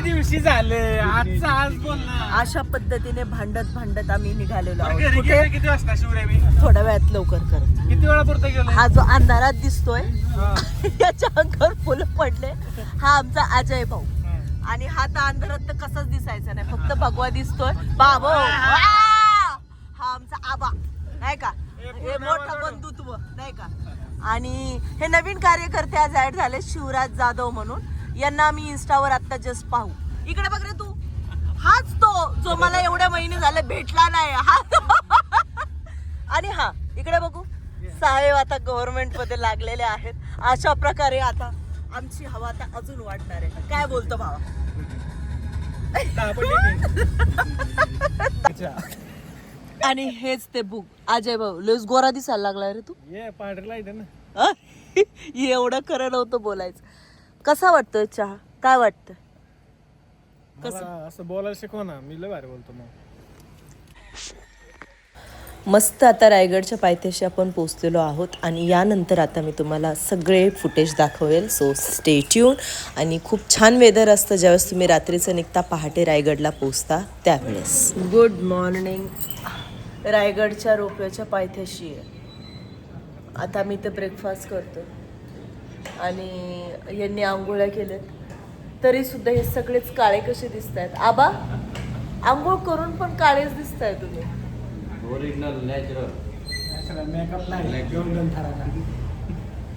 दिवशी झालं. आजचं आज अशा पद्धतीने भांडत भांडत आम्ही निघालेलो बरं, आहोत. घरी कुठे? गेले किती वाजता मी? थोड्या वेळात लवकर कर. किती वेळा पुरतं गेलो? हा जो अंधारात दिसतोय. याच्या अंगावर फुलं पडले. हा आमचा अजय भाऊ. आणि हा तर अंधारात तर कसाच दिसायचा नाही. फक्त भगवा दिसतोय. बाबो हा आमचा आबा. नाही का? हे मोठं बंधुत्व. नाही का? आणि हे नवीन कार्यकर्ते आज ऍड झाले शिवराज जाधव म्हणून. यांना आम्ही इन्स्टावर आता जस्ट पाहू. इकडे बघ रे तू. हाच तो जो मला एवढ्या महिने झाले भेटला नाही. हा. आणि हा इकडे बघू. साहेब आता गव्हर्नमेंटमध्ये लागलेले आहेत. अशा प्रकारे आता आमची हवा आता अजून वाढणार आहे. काय बोलतो भावा. आणि हेच ते बुक अजय भाऊ लस गोरा दिसायला लागला रे तू. ये पांढरीला ना? एवढं खरं नव्हतं बोलायचं. कसा वाटतोय चहा? काय वाटतं मला असं बोलायला शिकव ना. मी लय भारी बोलतो मग. मस्त आता रायगडच्या पायथ्याशी आपण पोचलेलो आहोत आणि यानंतर आता मी तुम्हाला सगळे फुटेज दाखवेल. सो स्टे ट्यून आणि खूप छान वेदर असतं. ज्यावेळेस तुम्ही रात्रीचं निघता पहाटे रायगडला पोचता त्यावेळेस. गुड मॉर्निंग रायगडच्या रोपव्याच्या पायथ्याशी. आहे आता मी ते ब्रेकफास्ट करतो आणि यांनी आंघोळ्या केल्यात. तरी सुद्धा हे सगळेच काळे कसे दिसत आहेत आबा आंघोळ करून पण काळेच दिसत आहे तुम्ही ओरिजिनल नॅचरल मेकअप नाही घेऊन ठरायला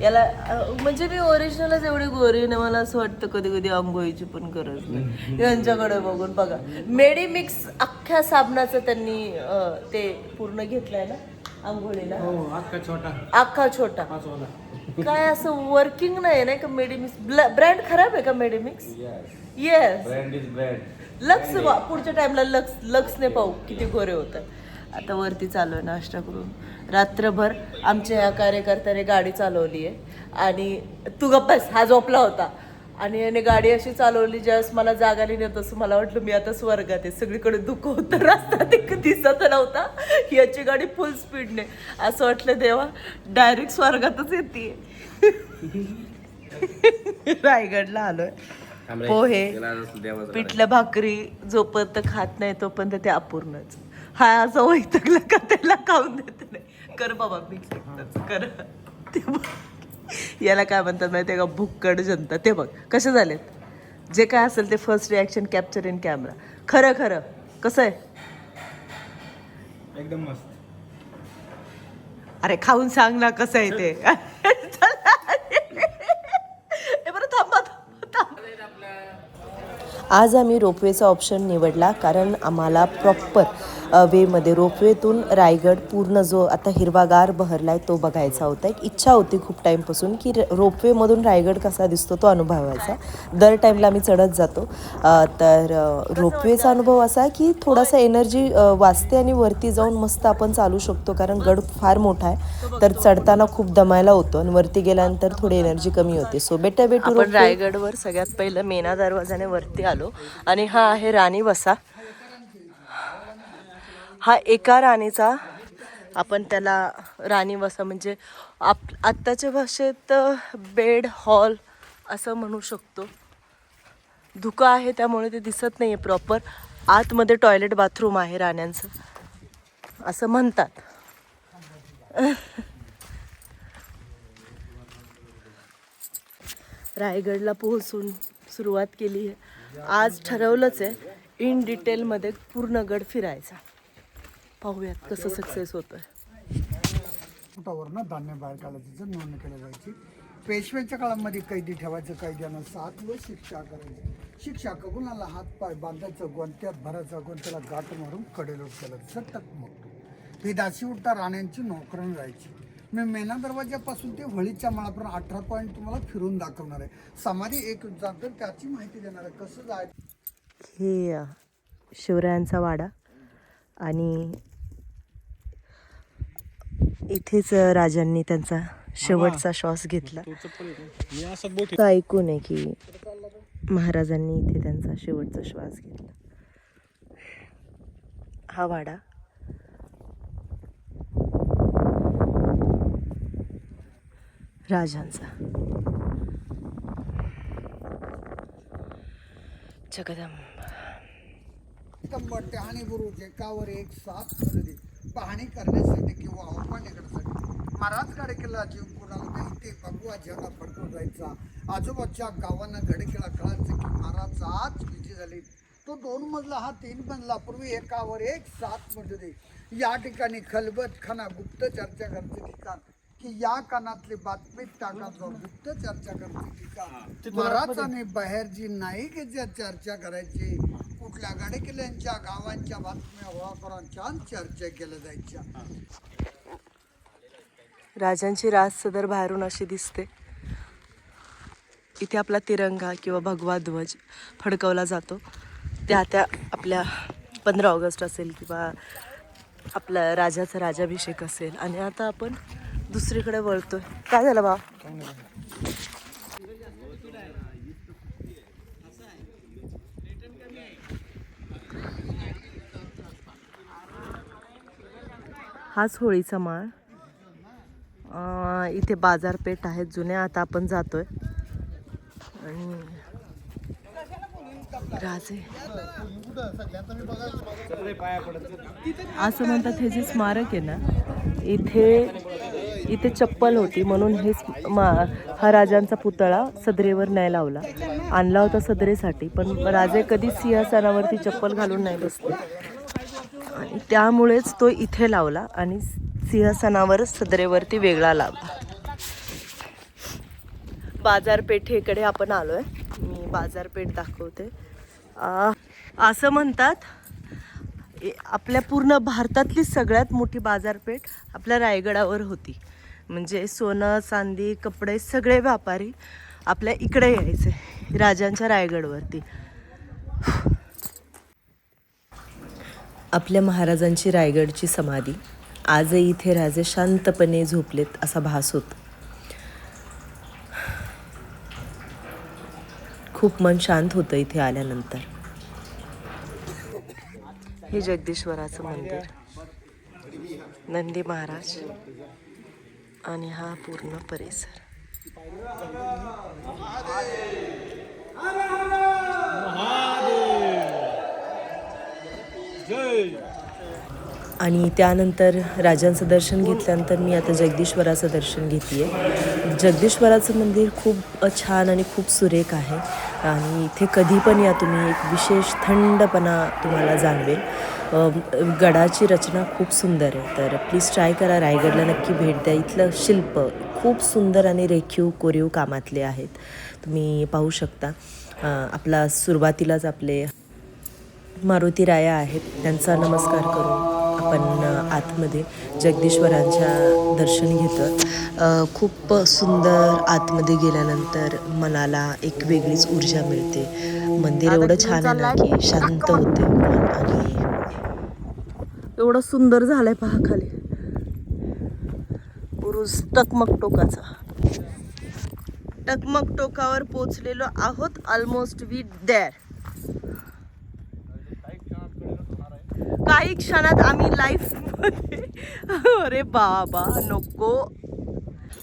याला अं, म्हणजे मी ओरिजिनलच एवढी गोरी ना मला असं वाटतं कधी कधी आंघोळीची पण गरज नाही. यांच्याकडे बघून बघा. मेडिमिक्स अख्ख्या साबणाचं त्यांनी अं, ते पूर्ण घेतलंय ना आंघोळीला? हो अख्खा छोटा. अख्खा छोटा. काय असं वर्किंग नाही नाही का मेडिमिक्स ब्रँड खराब आहे का Medimix yes brand is brand Lux पुढच्या टाइमला लक्स लक्सने पाहू किती गोरे होतात. आता वरती चालू आहे नाश्ता करून रात्रभर आमच्या या कार्यकर्त्याने गाडी चालवली आहे आणि तू गप्पस हा झोपला होता. आणि याने गाडी अशी चालवली ज्यावेळेस मला जाग आली नाही तसं मला वाटलं मी आता स्वर्गात आहे. सगळीकडे दुःख होतं रस्ता ते दिसत नव्हता. याची गाडी फुल स्पीडने असं वाटलं देवा डायरेक्ट स्वर्गातच येते रायगडला आलोय. पोहे पिठलं भाकरी जोपर्यंत खात नाही तोपर्यंत ते अपूर्णच. हा असं वैतकलं का त्याला खाऊन देत नाही. कर बाबा मी कर. ते. याला काय म्हणतात माहिती आहे का? भुक्कड जनता. ते बघ कसे झालेत? जे काय असेल ते first reaction capture in camera खरं खरं. कसं आहे? एकदम मस्त. अरे खाऊन सांग ना कसं आहे ते. बरं थांबा थांबा. आज आम्ही रोपवेचा ऑप्शन निवडला कारण आम्हाला प्रॉपर वेमध्ये रोपवेतून रायगड पूर्ण जो आता हिरवागार बहरलाय तो बघायचा होता. एक इच्छा होती खूप टाईमपासून की रोपवेमधून रायगड कसा दिसतो तो अनुभवायचा. दर टाईमला आम्ही चढत जातो. तर रोपवेचा अनुभव असा की थोडासा एनर्जी वाचते आणि वरती जाऊन मस्त आपण चालू शकतो कारण गड फार मोठा आहे. तर चढताना खूप दमायला होतो आणि वरती गेल्यानंतर थोडी एनर्जी कमी होते. सो बेटर आपण रायगडवर सगळ्यात पहिलं मेना दरवाजाने वरती आलो. आणि हा आहे राणी वसा. हा एका राणीचा आपण त्याला राणी वसा म्हणजे आप आत्ताच्या भाषेत बेड हॉल असं म्हणू शकतो. धुकं आहे त्यामुळे ते दिसत नाही आहे प्रॉपर. आतमध्ये टॉयलेट बाथरूम आहे राण्यांचं. असं म्हणतात. रायगडला पोहोचून सुरुवात केली आहे. आज ठरवलंच आहे. इन डिटेलमध्ये पूर्ण गड फिरायचा. पाहूयात कसं सक्सेस होतं पोटावरनं धान्य बाहेर काढायचं नोंद केलं जायची. पेशव्याच्या काळामध्ये कैदी ठेवायचं कैद्यानं सात व शिक्षा करायची. शिक्षा कबुलाला हात पाय बांधायचं गोंत्यात भरायचं गोंत्याला गाठ मारून कडेलोट केलं. सटक मग. ही दासी उठता राण्यांची नोकरण राहायची. मी मेना दरवाजापासून ते होळीच्या माळापर्यंत अठरा पॉईंट तुम्हाला फिरून दाखवणार आहे. समाधी एक जातं त्याची माहिती देणार आहे. कसं जायचं हे शिवरायांचा वाडा आणि इथेच राजांनी त्यांचा शेवटचा श्वास घेतला. ऐकून आहे की महाराजांनी इथे त्यांचा शेवटचा श्वास घेतला. हा वाडा. राजांचा. जगदंब. टहाणी बुरुज एकावर एक खरेदी पाहणी करण्यासाठी किंवा आव्हान करण्यासाठी. महाराज गडकिल्ला जीव कोणाला नाही ते भगवा झेंडा फडकून जायचा. आजूबाजूच्या गावांना गडकिल्ला कळायचं की महाराज आज विजय झाली. तो दोन मजला हा तीन मजला पूर्वी एकावर एक सात मजले. या ठिकाणी खलबत खाना गुप्त चर्चा करते ठिकाण. की या कानातली बातमी टाकायचं गुप्त चर्चा करण्याचे ठिकाण महाराजांनी बाहेरची नाही की ज्या चर्चा करायची कुठल्या गडकिल्ल्यांच्या गावांच्या बातम्या छान चर्चा केल्या जायच्या. राजांची राज सदर बाहेरून अशी दिसते. इथे आपला तिरंगा किंवा भगवा ध्वज फडकवला जातो. त्या त्या आपल्या पंधरा ऑगस्ट असेल किंवा आपला राजाचा राजाभिषेक असेल. आणि आता आपण दुसरीकडे वळतोय. काय झालं बा हाच होळीचा माळ. इथे बाजारपेठ आहेत जुन्या. आता आपण जातोय. आणि राजे. असं म्हणतात हे जे स्मारक आहे ना इथे इथे चप्पल होती म्हणून हे मा- हा राजांचा पुतळा सदरेवर नाही लावला. आणला होता सदरेसाठी पण राजे कधी सिंहासनावरती चप्पल घालून नाही बसले. आणि त्यामुळेच तो इथे लावला आणि सिंहासनावर सदरेवरती वेगळा लावला. बाजारपेठेकडे आपण आलोय. मी बाजारपेठ दाखवते. असं म्हणतात आपल्या पूर्ण भारतातली सगळ्यात मोठी बाजारपेठ आपल्या रायगडावर होती. म्हणजे सोनं चांदी कपडे सगळे व्यापारी आपल्या इकडे यायचे राजांच्या रायगडवरती. आपल्या महाराजांची रायगडची समाधी आजही इथे राजे शांतपणे झोपलेत असा भास होतो. खूप मन शांत होतं इथे आल्यानंतर. हे जगदीश्वराचं मंदिर. नंदी महाराज. आणि हा पूर्ण परिसर. आणि त्यानंतर राजांचं दर्शन घेतल्यानंतर मी आता जगदीश्वराचं दर्शन घेते आहे जगदीश्वराचं मंदिर खूप छान आणि खूप सुरेख आहे. आणि इथे कधी पण या तुम्ही एक विशेष थंडपणा तुम्हाला जाणवेल. गडाची रचना खूप सुंदर आहे. तर प्लीज ट्राय करा. रायगडला नक्की भेट द्या. इथलं शिल्प खूप सुंदर आणि रेखीव कोरीव कामातले आहेत. तुम्ही पाहू शकता. आपला सुरुवातीलाच आपले मारुती राया आहेत. त्यांचा नमस्कार करून. आपण आतमध्ये जगदीश्वरांच्या दर्शन घेतो खूप सुंदर आतमध्ये गेल्यानंतर मनाला एक वेगळीच ऊर्जा मिळते. मंदिर एवढं छान आहे ना की शांत होते मन आणि एवढं सुंदर झालंय पहा खाली. पुरुष टकमक टोकाचा. टकमक टोकावर पोचलेलो आहोत. ऑलमोस्ट वी दॅर काही क्षणात आम्ही लाईफ अरे बाबा नको.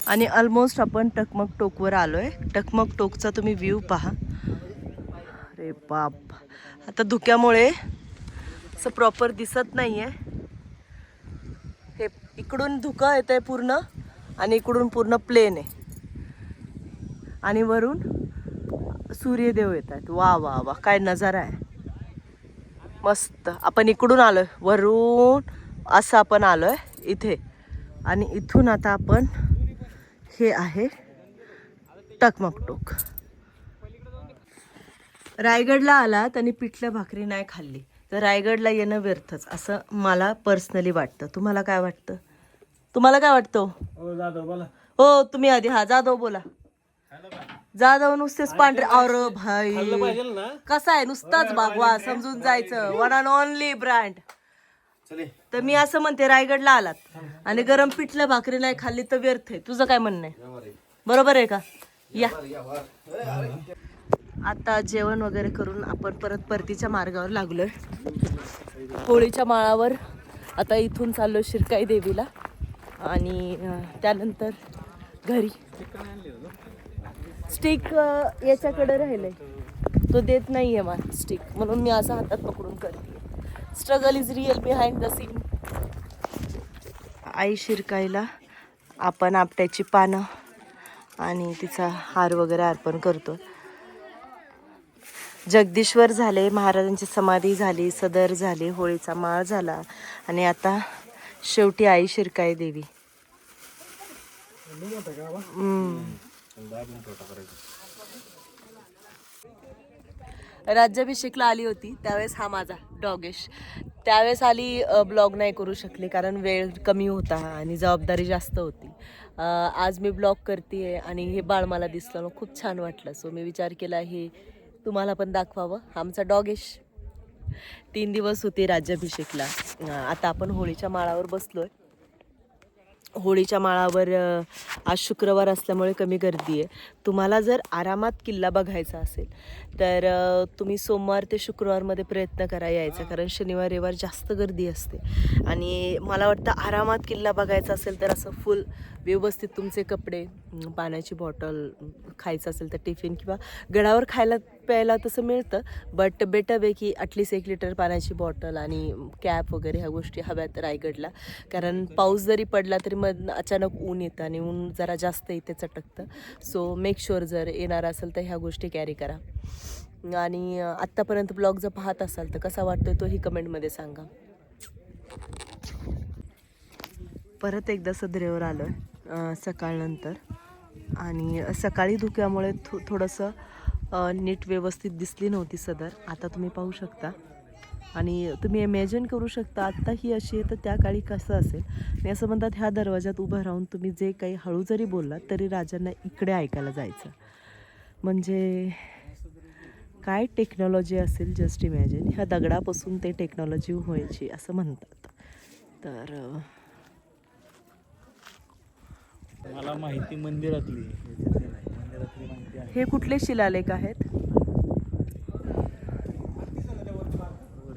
आणि ऑलमोस्ट आपण टकमक टोकवर आलोय. टकमक टोकचा तुम्ही व्ह्यू पहा. अरे बाप. आता धुक्यामुळे असं प्रॉपर दिसत नाही आहे हे इकडून धुकं येत आहे पूर्ण आणि इकडून पूर्ण प्लेन आहे. आणि वरून सूर्यदेव येत आहेत वा वा वा. काय नजारा आहे. मस्त. आपण इकडून आलोय. वरून असं आपण आलोय इथे. आणि इथून आता आपण हे आहे टकमकटोक. रायगडला आलात आणि पिठल्या भाकरी नाही खाल्ली. तर रायगडला येणं व्यर्थच असं मला पर्सनली वाटतं. तुम्हाला काय वाटतं? तुम्हाला काय वाटतं? हो जाधव बोला. हो तुम्ही आधी हा जाधव बोला. जाधव नुसतेच पांढरे अरे भाई. पाहिजे ना. कसा आहे? नुसताच भागवा समजून जायचं. वन अँड ओनली ब्रँड तर मी असं म्हणते रायगडला आलात. आणि गरम पिठलं भाकरी नाही खाल्ली तर व्यर्थ आहे. तुझं काय म्हणणं आहे? बरोबर आहे का? या. आता जेवण वगैरे करून आपण परत परतीच्या मार्गावर लागलोय. होळीच्या माळावर आता इथून चाललो शिरकाई देवीला. आणि अं, त्यानंतर घरी. स्टिक याच्याकडे राहिलंय. तो देत नाही आहे मला स्टिक. म्हणून मी असं हातात पकडून करते. Struggle is real behind the scene आई शिरकाईला आपण आपट्याची पानं आणि तिचा हार वगैरे अर्पण करतो. जगदीश्वर झाले महाराजांची समाधी झाली सदर झाली होळीचा माळ झाला आणि आता शेवटी आई शिरकाई देवी. हम्म. राज्याभिषेकला आली होती त्यावेळेस हा माझा डॉगेश त्यावेळेस आली ब्लॉग नाही करू शकले कारण वेळ कमी होता आणि जबाबदारी जास्त होती. आज मी ब्लॉग करते आणि हे बाळ मला दिसलं खूप छान वाटलं. सो मी विचार केला हे तुम्हाला पण दाखवावं. आमचा डॉगेश तीन दिवस होते राज्याभिषेकला. आता आपण होळीच्या माळावर बसलो आहे होळीच्या माळावर आज शुक्रवार असल्यामुळे कमी गर्दी आहे. तुम्हाला जर आरामात किल्ला बघायचा असेल तर तुम्ही सोमवार ते शुक्रवारमध्ये प्रयत्न करा यायचा कारण शनिवार रविवार जास्त गर्दी असते. आणि मला वाटतं आरामात किल्ला बघायचा असेल तर असं फुल व्यवस्थित तुमचे कपडे पाण्याची बॉटल खायचं असेल तर टिफिन किंवा गडावर खायला प्यायला तसं मिळतं. बट बेटर वे की ॲटलिस्ट एक लिटर पाण्याची बॉटल आणि कॅप वगैरे ह्या गोष्टी हव्यात रायगडला. कारण पाऊस जरी पडला तरी मग अचानक ऊन येतं आणि ऊन जरा जास्त इथे चटकतं. सो मेक शुअर जर येणार असेल तर ह्या गोष्टी कॅरी करा. आणि आत्तापर्यंत ब्लॉग जर पाहत असाल तर कसा वाटतोय तोही कमेंटमध्ये सांगा. परत एकदा सदरेवर आलो आहे सकाळनंतर. आणि सकाळी धुक्यामुळे थो थोडंसं नीट व्यवस्थित दिसली नव्हती सदर. आता तुम्ही पाहू शकता. आणि तुम्ही इमॅजिन करू शकता आत्ता ही अशी आहे तर त्या काळी कसं असेल? आणि असं म्हणतात ह्या दरवाजात उभं राहून तुम्ही जे काही हळू जरी बोललात तरी राजांना इकडे ऐकायला जायचं. म्हणजे काय टेक्नॉलॉजी असेल जस्ट इमॅजिन ह्या दगडापासून ते टेक्नॉलॉजी व्हायची असं म्हणतात. तर मला माहिती मंदिरातली माहिती आहे हे कुठले शिलालेख आहेत?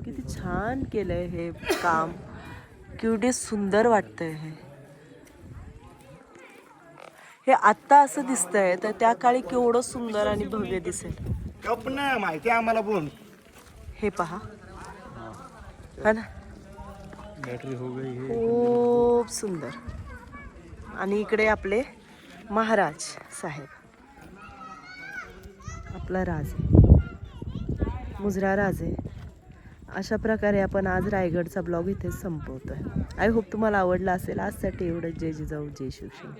किती छान केलंय हे काम. केवढे सुंदर वाटतंय हे. हे आत्ता असं दिसतंय तर त्या काळी केवढं सुंदर आणि भव्य दिसेल. माहिती आम्हाला बोल. हे पहा. हा ना. बॅटरी हो गई हे. खूप सुंदर. आणि इकडे आपले महाराज साहेब. आपला राज आहे. मुजरा राज आहे. अशा प्रकारे आपण आज रायगडचा ब्लॉग इथेच आहे आय होप तुम्हाला आवडला असेल आजसाठी एवढं जय जिजाऊ जय शिवशिंग